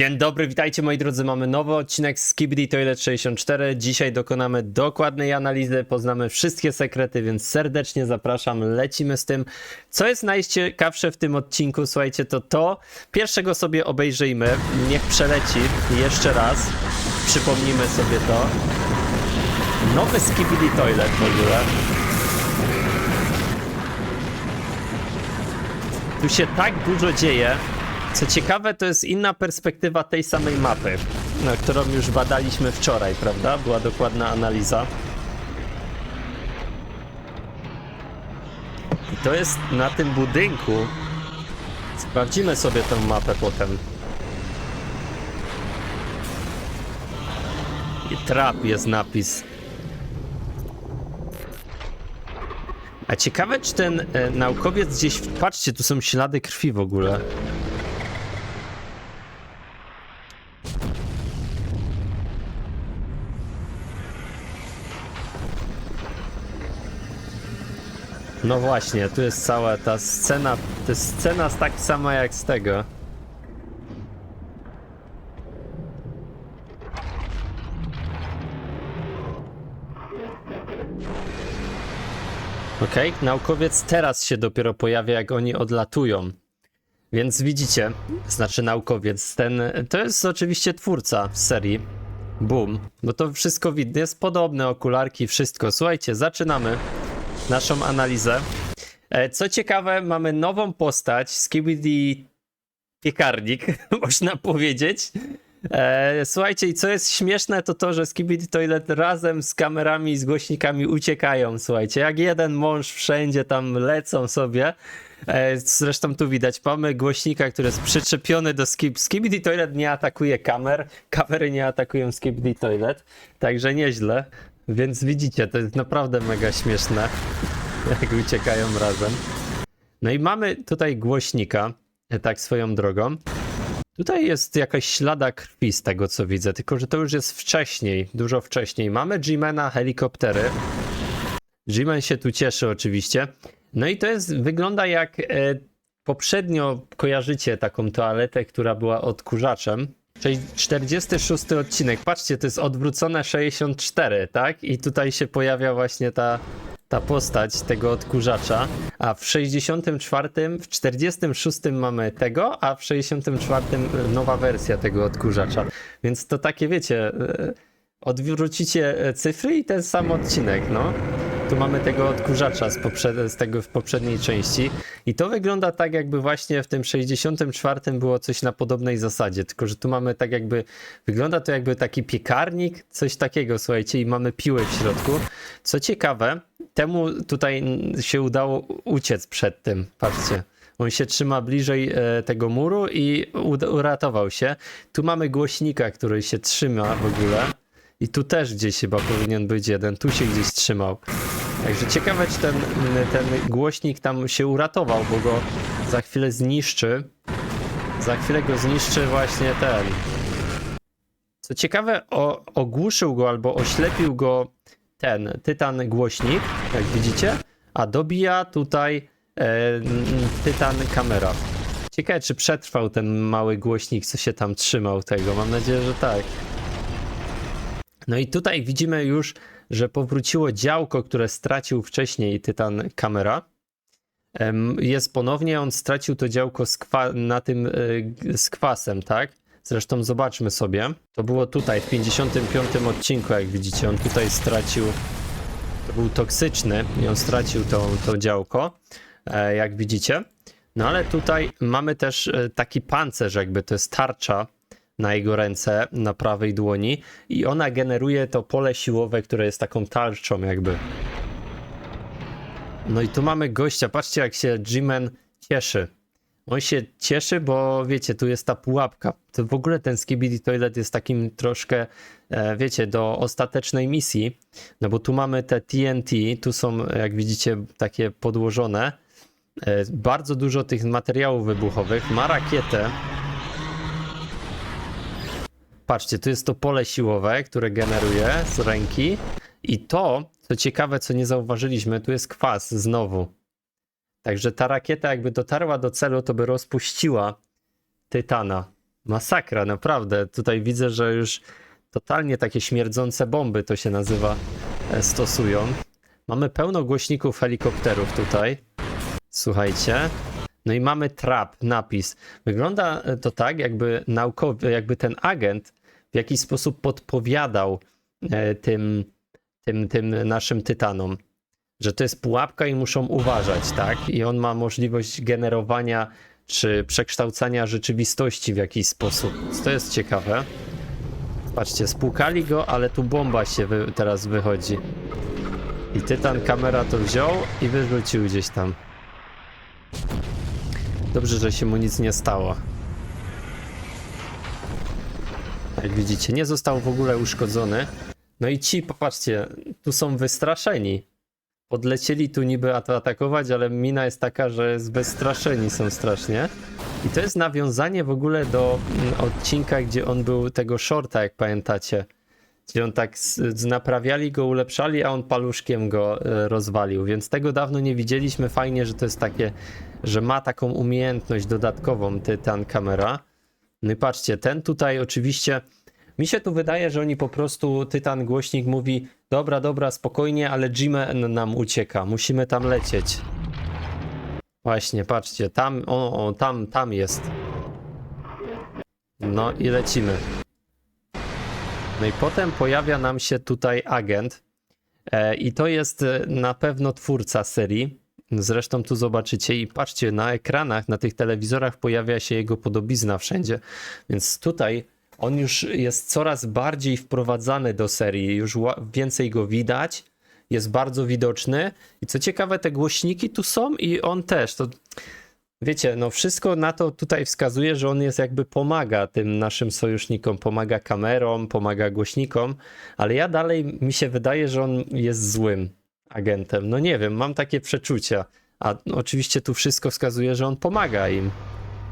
Dzień dobry, witajcie moi drodzy. Mamy nowy odcinek z Skibidi Toilet 64. Dzisiaj dokonamy dokładnej analizy, poznamy wszystkie sekrety, więc serdecznie zapraszam. Lecimy z tym. Co jest najciekawsze w tym odcinku, słuchajcie, to to. Pierwszego sobie obejrzyjmy. Niech przeleci jeszcze raz. Przypomnijmy sobie to. Nowy Skibidi Toilet w ogóle. Tu się tak dużo dzieje. Co ciekawe, to jest inna perspektywa tej samej mapy, na którą już badaliśmy wczoraj, prawda? Była dokładna analiza. I to jest na tym budynku. Sprawdzimy sobie tę mapę potem. I trap jest napis. A ciekawe, czy ten e, naukowiec gdzieś. Patrzcie, tu są ślady krwi w ogóle. No właśnie, tu jest cała ta scena. To jest scena tak sama jak z tego. Okej, naukowiec teraz się dopiero pojawia, jak oni odlatują. Więc widzicie, znaczy naukowiec, ten, to jest oczywiście twórca serii. Boom, bo to wszystko widne, jest podobne, okularki, wszystko. Słuchajcie, zaczynamy naszą analizę. E, Co ciekawe, mamy nową postać, Skibidi Piekarnik, można powiedzieć. E, Słuchajcie, i co jest śmieszne, to to, że Skibidi Toilet razem z kamerami i z głośnikami uciekają, słuchajcie, jak jeden mąż wszędzie tam lecą sobie. E, Zresztą tu widać, mamy głośnika, który jest przyczepiony do Skib. Skibidi Toilet nie atakuje kamer, kamery nie atakują Skibidi Toilet, także nieźle. Więc widzicie, to jest naprawdę mega śmieszne, jak uciekają razem. No i mamy tutaj głośnika, e, tak swoją drogą. Tutaj jest jakaś ślada krwi z tego co widzę, tylko że to już jest wcześniej, dużo wcześniej. Mamy G-Mana, helikoptery. G-Man się tu cieszy oczywiście. No i to jest, wygląda jak e, poprzednio kojarzycie taką toaletę, która była odkurzaczem. Czyli 46 odcinek. Patrzcie, to jest odwrócone 64, tak? I tutaj się pojawia właśnie ta, ta postać tego odkurzacza. A w 64, w 46 mamy tego, a w 64 nowa wersja tego odkurzacza. Więc to takie wiecie, e, odwrócicie e, cyfry i ten sam odcinek, no. Tu mamy tego odkurzacza z, z tego w poprzedniej części i to wygląda tak jakby właśnie w tym 64 było coś na podobnej zasadzie, tylko że tu mamy tak jakby, wygląda to jakby taki piekarnik, coś takiego, słuchajcie, i mamy piłę w środku. Co ciekawe, temu tutaj się udało uciec przed tym, patrzcie. On się trzyma bliżej e, tego muru i uratował się. Tu mamy głośnika, który się trzyma w ogóle. I tu też gdzieś chyba powinien być jeden. Tu się gdzieś trzymał. Także ciekawe, czy ten, ten głośnik tam się uratował, bo go za chwilę zniszczy. Za chwilę go zniszczy właśnie ten. Co ciekawe, o, ogłuszył go albo oślepił go ten tytan głośnik, jak widzicie, a dobija tutaj e, tytan kamera. Ciekawe, czy przetrwał ten mały głośnik, co się tam trzymał tego. Mam nadzieję, że tak. No i tutaj widzimy już, że powróciło działko, które stracił wcześniej Tytan Kamera. Jest ponownie, on stracił to działko na tym y, z kwasem, tak? Zresztą zobaczmy sobie. To było tutaj w 55 odcinku, jak widzicie, on tutaj stracił. To był toksyczny i on stracił to, to działko, e, jak widzicie. No ale tutaj mamy też e, taki pancerz, jakby to jest tarcza na jego ręce, na prawej dłoni i ona generuje to pole siłowe, które jest taką tarczą jakby. No i tu mamy gościa, patrzcie jak się G-Man cieszy. On się cieszy, bo wiecie, tu jest ta pułapka. To w ogóle ten Skibidi Toilet jest takim troszkę, e, wiecie, do ostatecznej misji, no bo tu mamy te TNT, tu są, jak widzicie, takie podłożone. E, Bardzo dużo tych materiałów wybuchowych. Ma rakietę, Patrzcie, tu jest to pole siłowe, które generuje z ręki. I to, co ciekawe, co nie zauważyliśmy, tu jest kwas znowu. Także ta rakieta, jakby dotarła do celu, to by rozpuściła Tytana. Masakra, naprawdę. Tutaj widzę, że już totalnie takie śmierdzące bomby to się nazywa, e, stosują. Mamy pełno głośników helikopterów tutaj. Słuchajcie. No i mamy trap, napis. Wygląda e, to tak, jakby naukowy, jakby ten agent w jakiś sposób podpowiadał e, tym, tym, tym naszym tytanom, że to jest pułapka i muszą uważać, tak? I on ma możliwość generowania czy przekształcania rzeczywistości w jakiś sposób. To jest ciekawe. Patrzcie, spłukali go, ale tu bomba się wy teraz wychodzi. I Tytan kamera to wziął i wyrzucił gdzieś tam. Dobrze, że się mu nic nie stało. Jak widzicie, nie został w ogóle uszkodzony. No i ci, popatrzcie, tu są wystraszeni. Podlecieli tu niby at- atakować, ale mina jest taka, że jest wystraszeni są strasznie. I to jest nawiązanie w ogóle do mm, odcinka, gdzie on był tego shorta, jak pamiętacie. Gdzie on tak naprawiali go, ulepszali, a on paluszkiem go e, rozwalił. Więc tego dawno nie widzieliśmy. Fajnie, że to jest takie, że ma taką umiejętność dodatkową Tytan kamera. No i patrzcie, ten tutaj oczywiście. Mi się tu wydaje, że oni po prostu, Tytan głośnik mówi, dobra, dobra, spokojnie, ale Jimen nam ucieka, musimy tam lecieć. Właśnie, patrzcie, tam, o, o, tam, tam jest. No i lecimy. No i potem pojawia nam się tutaj agent e, i to jest e, na pewno twórca serii. Zresztą tu zobaczycie i patrzcie, na ekranach, na tych telewizorach pojawia się jego podobizna wszędzie. Więc tutaj on już jest coraz bardziej wprowadzany do serii, już więcej go widać, jest bardzo widoczny. I co ciekawe, te głośniki tu są i on też. To wiecie, no wszystko na to tutaj wskazuje, że on jest jakby pomaga tym naszym sojusznikom, pomaga kamerom, pomaga głośnikom, ale ja dalej mi się wydaje, że on jest złym agentem. No nie wiem, mam takie przeczucia. A no, oczywiście tu wszystko wskazuje, że on pomaga im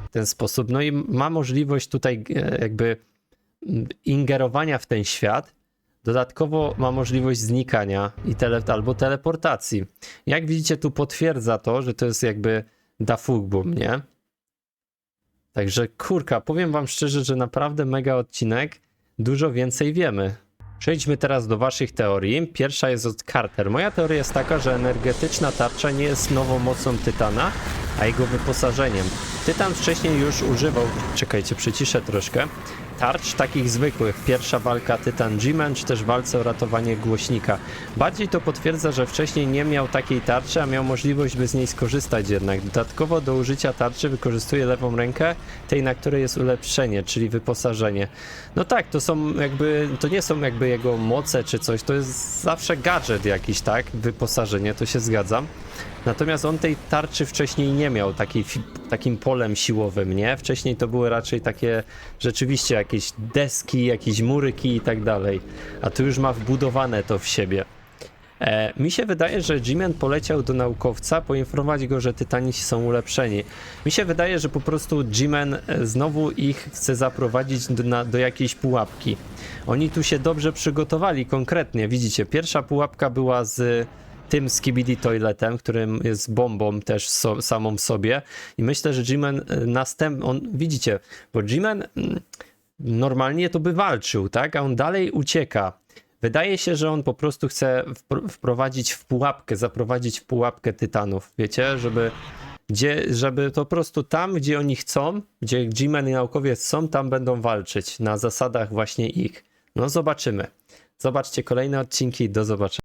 w ten sposób. No i ma możliwość tutaj e, jakby ingerowania w ten świat. Dodatkowo ma możliwość znikania i tele, albo teleportacji. Jak widzicie, tu potwierdza to, że to jest jakby Dafugbum, nie? Także kurka, powiem wam szczerze, że naprawdę mega odcinek. Dużo więcej wiemy. Przejdźmy teraz do waszych teorii. Pierwsza jest od Carter. Moja teoria jest taka, że energetyczna tarcza nie jest nową mocą Tytana, a jego wyposażeniem. Tytan wcześniej już używał, czekajcie, przyciszę troszkę, tarcz takich zwykłych. Pierwsza walka Tytan G-Man, czy też walce o ratowanie głośnika. Bardziej to potwierdza, że wcześniej nie miał takiej tarczy, a miał możliwość, by z niej skorzystać jednak. Dodatkowo do użycia tarczy wykorzystuje lewą rękę, tej na której jest ulepszenie, czyli wyposażenie. No tak, to są jakby, to nie są jakby jego moce czy coś, to jest zawsze gadżet jakiś, tak? Wyposażenie, to się zgadzam. Natomiast on tej tarczy wcześniej nie miał takiej, takim polem siłowym, nie? Wcześniej to były raczej takie rzeczywiście jakieś deski, jakieś muryki i tak dalej. A tu już ma wbudowane to w siebie. E, mi się wydaje, że Jimen poleciał do naukowca poinformować go, że Tytanici są ulepszeni. Mi się wydaje, że po prostu Jimen e, znowu ich chce zaprowadzić do, na, do jakiejś pułapki. Oni tu się dobrze przygotowali konkretnie. Widzicie, pierwsza pułapka była z tym Skibidi Toiletem, którym jest bombą też so, samą sobie. I myślę, że Jimen następ... On, widzicie, bo Jimen mm, normalnie to by walczył, tak? A on dalej ucieka. Wydaje się, że on po prostu chce wpr- wprowadzić w pułapkę, zaprowadzić w pułapkę tytanów, wiecie, żeby, gdzie, żeby to po prostu tam, gdzie oni chcą, gdzie G-Men i naukowiec są, tam będą walczyć na zasadach właśnie ich. No zobaczymy. Zobaczcie kolejne odcinki, do zobaczenia.